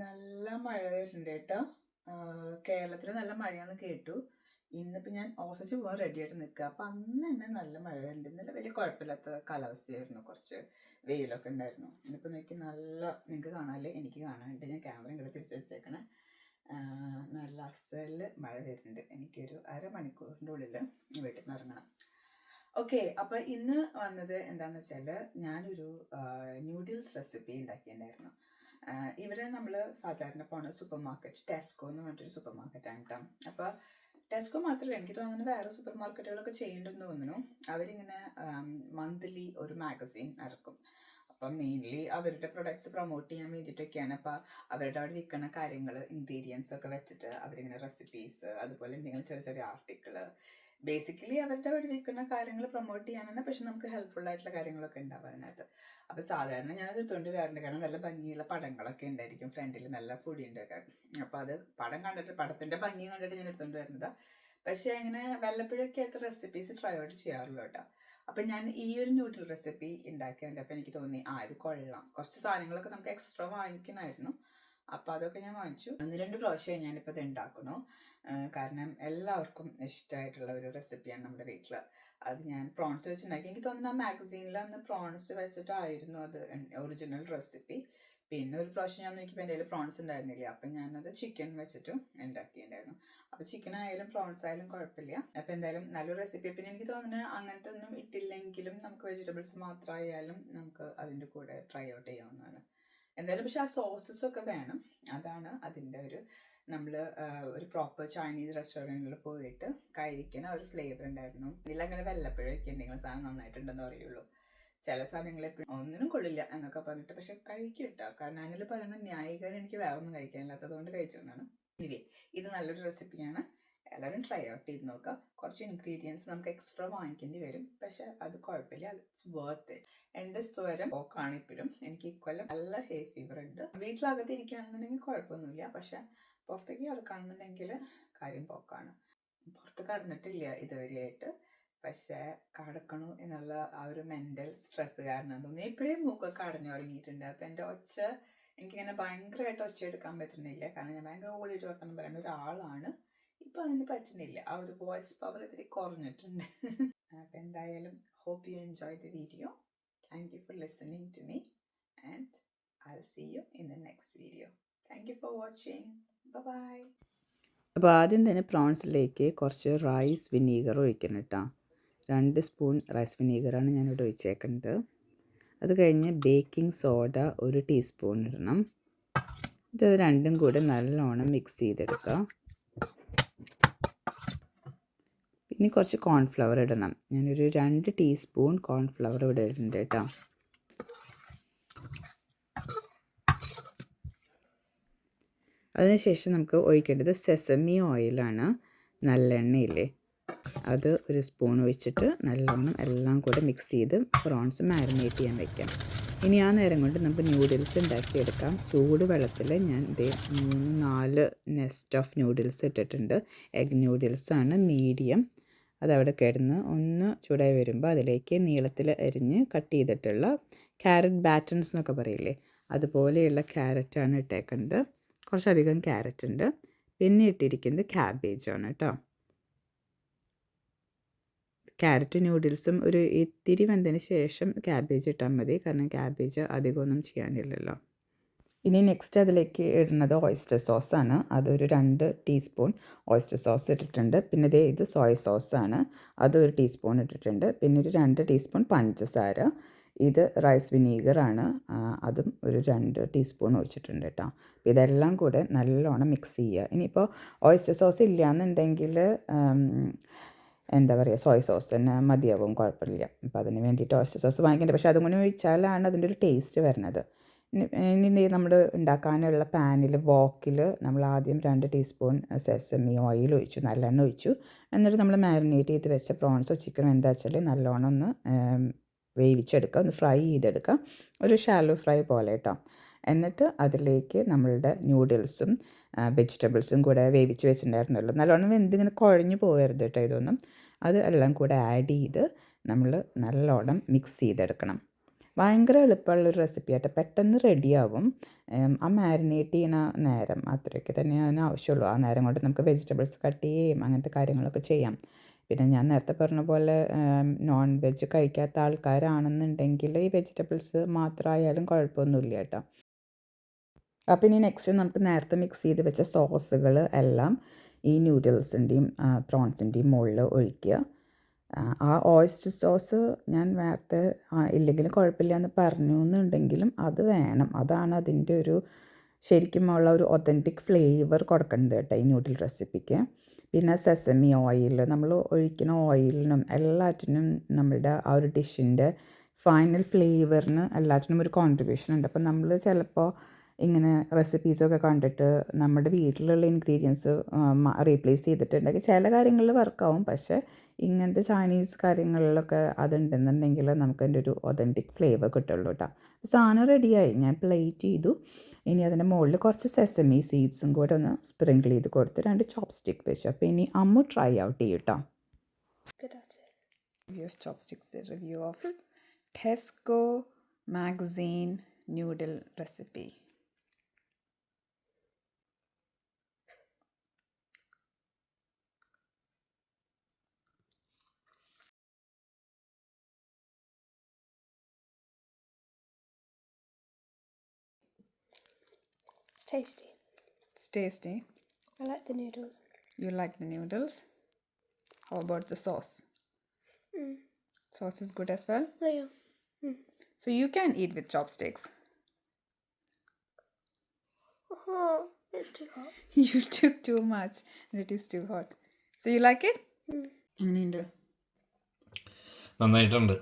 നല്ല മഴ വരുന്നുണ്ട് കേട്ടോ. കേരളത്തിൽ നല്ല മഴയാന്ന് കേട്ടു. ഇന്നിപ്പോൾ ഞാൻ ഓഫീസിൽ പോകാൻ റെഡി ആയിട്ട് നിൽക്കുക അപ്പം അന്ന് തന്നെ നല്ല മഴ വരുന്നുണ്ട്. ഇന്നലെ വലിയ കുഴപ്പമില്ലാത്ത കാലാവസ്ഥയായിരുന്നു. കുറച്ച് വെയിലൊക്കെ ഉണ്ടായിരുന്നു. ഇന്നിപ്പോൾ നോക്കി നല്ല നിങ്ങൾക്ക് കാണാല്ലേ? എനിക്ക് കാണാനുണ്ട്. ഞാൻ ക്യാമറ ഇങ്ങോട്ട് തിരിച്ചു വെച്ചേക്കണേ. നല്ല അസൽ മഴ വരുന്നുണ്ട്. എനിക്കൊരു അരമണിക്കൂറിന്റെ ഉള്ളിൽ വീട്ടിൽ നിന്ന് ഇറങ്ങണം ഓക്കെ അപ്പോൾ ഇന്ന് വന്നത് എന്താണെന്ന് വെച്ചാൽ ഞാനൊരു ന്യൂഡിൽസ് റെസിപ്പി ഉണ്ടാക്കിയിട്ടുണ്ടായിരുന്നു. ഇവിടെ നമ്മൾ സാധാരണ പോണ സൂപ്പർ മാർക്കറ്റ് ടെസ്കോ എന്ന് പറഞ്ഞിട്ടൊരു സൂപ്പർ മാർക്കറ്റാണ് കേട്ടോ അപ്പോൾ ടെസ്കോ മാത്രമല്ല എനിക്ക് തോന്നുന്നു വേറെ സൂപ്പർ മാർക്കറ്റുകളൊക്കെ ചെയ്യേണ്ടെന്ന് തോന്നുന്നു. അവരിങ്ങനെ മന്ത്ലി ഒരു മാഗസീൻ ഇറക്കും. അപ്പം മെയിൻലി അവരുടെ പ്രൊഡക്ട്സ് പ്രൊമോട്ട് ചെയ്യാൻ വേണ്ടിയിട്ടൊക്കെയാണ്. അപ്പോൾ അവരുടെ അവിടെ വിൽക്കുന്ന കാര്യങ്ങൾ ഇൻഗ്രീഡിയൻസ് ഒക്കെ വെച്ചിട്ട് അവരിങ്ങനെ റെസിപ്പീസ് അതുപോലെ എന്തെങ്കിലും ചെറിയ ചെറിയ ആർട്ടിക്കിൾ ബേസിക്കലി അവരുടെ വിൽക്കുന്ന കാര്യങ്ങൾ പ്രൊമോട്ട് ചെയ്യാനാണ്. പക്ഷെ നമുക്ക് ഹെൽപ്ഫുൾ ആയിട്ടുള്ള കാര്യങ്ങളൊക്കെ ഉണ്ടാവും അതിനകത്ത്. അപ്പോൾ സാധാരണ ഞാൻ അത് വരാറുണ്ട് കാരണം നല്ല ഭംഗിയുള്ള പടങ്ങളൊക്കെ ഉണ്ടായിരിക്കും ഫ്രണ്ടിൽ നല്ല ഫുഡിന്റെ ഒക്കെ. അപ്പോൾ അത് പടം കണ്ടിട്ട് പടത്തിന്റെ ഭംഗി കണ്ടിട്ട് ഞാൻ എടുത്തുകൊണ്ട് വരുന്നതാ പക്ഷേ അങ്ങനെ വല്ലപ്പോഴൊക്കെ അത്ര റെസിപ്പീസ് ട്രൈ ഔട്ട് ചെയ്യാറുള്ളൂ കേട്ടോ. അപ്പം ഞാൻ ഈ ഒരു ന്യൂഡിൽ റെസിപ്പി ഉണ്ടാക്കിയുണ്ട് അപ്പൊ എനിക്ക് തോന്നി ആ ഇത് കൊള്ളാം. കുറച്ച് സാധനങ്ങളൊക്കെ നമുക്ക് എക്സ്ട്രാ വാങ്ങിക്കണമായിരുന്നു. അപ്പോൾ അതൊക്കെ ഞാൻ വാങ്ങിച്ചു. ഒന്ന് രണ്ട് പ്രാവശ്യം ഞാനിപ്പോൾ ഇത് ഉണ്ടാക്കണു കാരണം എല്ലാവർക്കും ഇഷ്ടമായിട്ടുള്ള ഒരു റെസിപ്പിയാണ് നമ്മുടെ വീട്ടിൽ അത് ഞാൻ പ്രോൺസ് വെച്ചുണ്ടാക്കി. എനിക്ക് തോന്നുന്നു ആ മാഗസീനിൽ അന്ന് പ്രോൺസ് വെച്ചിട്ടായിരുന്നു അത് ഒറിജിനൽ റെസിപ്പി. പിന്നെ ഒരു പ്രാവശ്യം ഞാൻ നോക്കിയപ്പോൾ എന്റെ കയ്യിൽ പ്രോൺസ് ഉണ്ടായിരുന്നില്ല അപ്പം ഞാനത് ചിക്കൻ വെച്ചിട്ടും ഉണ്ടാക്കിയിട്ടുണ്ടായിരുന്നു അപ്പോൾ ചിക്കൻ ആയാലും പ്രോൺസ് ആയാലും കുഴപ്പമില്ല അപ്പോൾ എന്തായാലും നല്ലൊരു റെസിപ്പി പിന്നെ എനിക്ക് തോന്നുന്നു അങ്ങനത്തെ ഒന്നും ഇട്ടില്ലെങ്കിലും നമുക്ക് വെജിറ്റബിൾസ് മാത്രമായാലും നമുക്ക് അതിന്റെ കൂടെ ട്രൈ ഔട്ട് ചെയ്യാവുന്നതാണ്. എന്തായാലും പക്ഷെ ആ സോസസ് ഒക്കെ വേണം. അതാണ് അതിന്റെ ഒരു നമ്മൾ ഒരു പ്രോപ്പർ ചൈനീസ് റെസ്റ്റോറന്റിൽ പോയിട്ട് കഴിക്കുന്ന ഒരു ഫ്ലേവർ ഉണ്ടായിരുന്നു. ഇതിൽ അങ്ങനെ വല്ലപ്പോഴൊക്കെ എന്തെങ്കിലും സാധനം നന്നായിട്ടുണ്ടെന്ന് പറയുള്ളൂ. ചില സാധനങ്ങൾ എപ്പോഴും ഒന്നിനും കൊള്ളില്ല എന്നൊക്കെ പറഞ്ഞിട്ട് പക്ഷെ കഴിക്കും കേട്ടോ കാരണം അതിൽ പറയുന്ന ന്യായീകരണം എനിക്ക് വേറെ ഒന്നും കഴിക്കാനില്ലാത്തത് കൊണ്ട് ഇനി ഇത് നല്ലൊരു റെസിപ്പിയാണ് എല്ലാവരും ട്രൈ ഔട്ട് ചെയ്ത് നോക്കുക. കുറച്ച് ഇൻഗ്രീഡിയൻസ് നമുക്ക് എക്സ്ട്രാ വാങ്ങിക്കേണ്ടി വരും. പക്ഷെ അത് കുഴപ്പമില്ല. ഇറ്റ്സ് വർത്ത് എന്റെ സ്വരം ഓക്കാണ് ഇപ്പോഴും. എനിക്ക് ഇക്കൊല്ലം നല്ല ഹേ ഫീവർ ഉണ്ട്. വീട്ടിലകത്ത് ഇരിക്കുകയാണെന്നുണ്ടെങ്കിൽ കുഴപ്പമൊന്നുമില്ല. പക്ഷെ പുറത്തേക്ക് കിടക്കുകയാണെന്നുണ്ടെങ്കിൽ കാര്യം പോക്കാണ്. പുറത്ത് കടന്നിട്ടില്ല ഇതുവരെയായിട്ട്. പക്ഷേ കടക്കണു എന്നുള്ള ആ ഒരു മെന്റൽ സ്ട്രെസ് കാരണം തോന്നി ഇപ്പോഴേ മൂക്കൊക്കെ അടഞ്ഞു തുടങ്ങിയിട്ടുണ്ട്. അപ്പം എന്റെ ഒച്ച എനിക്കിങ്ങനെ ഭയങ്കരമായിട്ട് ഒച്ച എടുക്കാൻ പറ്റുന്നില്ല. കാരണം ഞാൻ ഭയങ്കര ഓളിയിട്ട് വർത്തനം പറയുന്ന ഒരാളാണ്. ഇപ്പം അതിന് പറ്റുന്നില്ല. ആ ഒരു വോയിസ് പവർ ഇത്തിരി കുറഞ്ഞിട്ടുണ്ട്. അപ്പം എന്തായാലും hope you enjoy the video thank you for listening to me and I see you in the next video thank you for watching bye അപ്പോൾ ആദ്യം തന്നെ പ്രോൺസിലേക്ക് കുറച്ച് റൈസ് വിനീഗർ ഒഴിക്കണം കേട്ടോ രണ്ട് സ്പൂൺ റൈസ് വിനീഗറാണ് ഞാനിവിടെ ഒഴിച്ചേക്കുന്നത് അത് കഴിഞ്ഞ് ബേക്കിംഗ് സോഡ ഒരു ടീസ്പൂൺ ഇടണം. ഇത് രണ്ടും കൂടെ നല്ലോണം മിക്സ് ചെയ്തെടുക്കുക പിന്നെ കുറച്ച് കോൺഫ്ലവർ ഇടണം. ഞാനൊരു രണ്ട് ടീസ്പൂൺ കോൺഫ്ലവർ ഇവിടെ ഇടുന്നുണ്ട് കേട്ടോ. അതിനുശേഷം നമുക്ക് ഒഴിക്കേണ്ടത് സെസമി ഓയിലാണ് നല്ലെണ്ണയില്ലേ അത് ഒരു സ്പൂൺ ഒഴിച്ചിട്ട് നല്ലോണം എല്ലാം കൂടെ മിക്സ് ചെയ്ത് പ്രോൺസ് മാരിനേറ്റ് ചെയ്യാൻ വയ്ക്കാം ഇനി ആ നേരം കൊണ്ട് നമുക്ക് ന്യൂഡിൽസ് ഉണ്ടാക്കിയെടുക്കാം. ചൂട് വെള്ളത്തിൽ ഞാൻ ഇതേ മൂന്ന് നാല് നെസ്റ്റ് ഓഫ് ന്യൂഡിൽസ് ഇട്ടിട്ടുണ്ട്. എഗ് ന്യൂഡിൽസ് ആണ് മീഡിയം അതവിടെ കിടന്ന് ഒന്ന് ചൂടായി വരുമ്പോൾ അതിലേക്ക് നീളത്തിൽ അരിഞ്ഞ് കട്ട് ചെയ്തിട്ടുള്ള ക്യാരറ്റ് ബാറ്റൺസ് എന്നൊക്കെ പറയില്ലേ അതുപോലെയുള്ള ക്യാരറ്റാണ് ഇട്ടേക്കുന്നത്. കുറച്ചധികം ക്യാരറ്റ് ഉണ്ട്. പിന്നെ ഇട്ടിരിക്കുന്നത് ക്യാബേജാണ് കേട്ടോ. ക്യാരറ്റ് ന്യൂഡിൽസും ഒരു ഇത്തിരി വെന്തതിന് ശേഷം ക്യാബേജ് ഇട്ടാൽ മതി. കാരണം ക്യാബേജ് അധികമൊന്നും ചെയ്യാനില്ലല്ലോ. ഇനി നെക്സ്റ്റ് അതിലേക്ക് ഇടുന്നത് ഓയിസ്റ്റർ സോസാണ് അതൊരു രണ്ട് ടീസ്പൂൺ ഓയിസ്റ്റർ സോസ് ഇട്ടിട്ടുണ്ട്. പിന്നെ ദേ ഇത് സോയ സോസാണ് അതൊരു ടീസ്പൂൺ ഇട്ടിട്ടുണ്ട്. പിന്നെ ഒരു രണ്ട് ടീസ്പൂൺ പഞ്ചസാര. ഇത് റൈസ് വിനീഗറാണ് അതും ഒരു രണ്ട് ടീസ്പൂൺ ഒഴിച്ചിട്ടുണ്ട് കേട്ടോ. അപ്പോൾ ഇതെല്ലാം കൂടെ നല്ലോണം മിക്സ് ചെയ്യുക. ഇനിയിപ്പോൾ ഓയിസ്റ്റർ സോസ് ഇല്ലയെന്നുണ്ടെങ്കിൽ എന്താ പറയുക സോയ സോസ് തന്നെ മതിയാവും കുഴപ്പമില്ല. അപ്പോൾ അതിന് വേണ്ടിയിട്ട് ഓയിസ്റ്റർ സോസ് വാങ്ങിക്കേണ്ടത് പക്ഷേ അതും കൂടി ഒഴിച്ചാലാണ് അതിന്റെ ഒരു ടേസ്റ്റ് വരുന്നത്. ഇനി നമ്മൾ ഉണ്ടാക്കാനുള്ള പാനിൽ വോക്കിൽ നമ്മൾ ആദ്യം രണ്ട് ടീസ്പൂൺ സെസമി ഓയിൽ ഒഴിച്ചു നല്ലെണ്ണ ഒഴിച്ചു. എന്നിട്ട് നമ്മൾ മാരിനേറ്റ് ചെയ്ത് വെച്ച പ്രോൺസോ ചിക്കനോ എന്താ വെച്ചാൽ നല്ലോണം ഒന്ന് വേവിച്ചെടുക്കുക ഒന്ന് ഫ്രൈ ചെയ്തെടുക്കുക ഒരു ഷാലോ ഫ്രൈ പോലെ കേട്ടോ എന്നിട്ട് അതിലേക്ക് നമ്മളുടെ ന്യൂഡിൽസും വെജിറ്റബിൾസും കൂടെ വേവിച്ച് വെച്ചിട്ടുണ്ടായിരുന്നല്ലോ. നല്ലോണം എന്തിങ്ങനെ കുഴഞ്ഞു പോകരുത് കേട്ടോ ഇതൊന്നും. അത് എല്ലാം കൂടെ ആഡ് ചെയ്ത് നമ്മൾ നല്ലോണം മിക്സ് ചെയ്തെടുക്കണം. ഭയങ്കര എളുപ്പമുള്ളൊരു റെസിപ്പി ആയിട്ട് പെട്ടെന്ന് റെഡിയാവും ആ മാരിനേറ്റ് ചെയ്യുന്ന നേരം അത്രയൊക്കെ തന്നെ അതിന് ആവശ്യമുള്ളൂ. ആ നേരം കൊണ്ട് നമുക്ക് വെജിറ്റബിൾസ് കട്ട് ചെയ്യുകയും അങ്ങനത്തെ കാര്യങ്ങളൊക്കെ ചെയ്യാം. പിന്നെ ഞാൻ നേരത്തെ പറഞ്ഞ പോലെ നോൺ വെജ് കഴിക്കാത്ത ആൾക്കാരാണെന്നുണ്ടെങ്കിൽ ഈ വെജിറ്റബിൾസ് മാത്രമായാലും കുഴപ്പമൊന്നുമില്ല കേട്ടോ. അപ്പോൾ ഇനി നെക്സ്റ്റ് നമുക്ക് നേരത്തെ മിക്സ് ചെയ്ത് വെച്ച സോസുകൾ എല്ലാം ഈ നൂഡിൽസിന്റെയും പ്രോൺസിന്റെയും മുകളിൽ ഒഴിക്കുക. ആ, ഓയിസ്റ്റർ സോസ് ഞാൻ നേരത്തെ ഇല്ലെങ്കിൽ കുഴപ്പമില്ല എന്ന് പറഞ്ഞു എന്നുണ്ടെങ്കിലും അത് വേണം. അതാണ് അതിന്റെ ഒരു ശരിക്കും ഉള്ള ഒരു ഒത്തന്റിക് ഫ്ലേവർ കൊടുക്കേണ്ടത് കേട്ടോ ഈ നൂഡിൽ റെസിപ്പിക്ക് പിന്നെ സെസമി ഓയിൽ നമ്മൾ ഒഴിക്കുന്ന ഓയിലിനും എല്ലാറ്റിനും നമ്മളുടെ ആ ഒരു ഡിഷിന്റെ ഫൈനൽ ഫ്ലേവറിന് എല്ലാറ്റിനും ഒരു കോൺട്രിബ്യൂഷൻ ഉണ്ട്. അപ്പം നമ്മൾ ചിലപ്പോൾ ഇങ്ങനെ റെസിപ്പീസൊക്കെ കണ്ടിട്ട് നമ്മുടെ വീട്ടിലുള്ള ഇൻഗ്രീഡിയൻസ് റീപ്ലേസ് ചെയ്തിട്ടുണ്ടെങ്കിൽ ചില കാര്യങ്ങളിൽ വർക്കാവും പക്ഷേ ഇങ്ങനത്തെ ചൈനീസ് കാര്യങ്ങളിലൊക്കെ അതുണ്ടെന്നുണ്ടെങ്കിൽ നമുക്ക് അതിന്റെ ഒരു ഒതന്റിക് ഫ്ലേവർ കിട്ടുള്ളൂ കേട്ടോ സാധനം റെഡിയായി ഞാൻ പ്ലേറ്റ് ചെയ്തു. ഇനി അതിന്റെ മുകളിൽ കുറച്ച് സെസമി സീഡ്സും കൂടെ ഒന്ന് സ്പ്രിങ്കിൾ ചെയ്ത് കൊടുത്ത് രണ്ട് ചോപ്പ് സ്റ്റിക്ക് വെച്ചു. അപ്പോൾ ഇനി അമ്മ ട്രൈ ഔട്ട് ചെയ്യും കേട്ടോ Good at review of Tesco magazine noodle recipe. tasty. It's tasty. I like the noodles. You like the noodles? How about the sauce? Mm. Sauce is good as well. Oh, yeah. So you can eat with chopsticks. Oh, it's too hot. you took too much and it is too hot. So you like it? Mm. എങ്ങനെയുണ്ട് നന്നായിട്ടുണ്ട്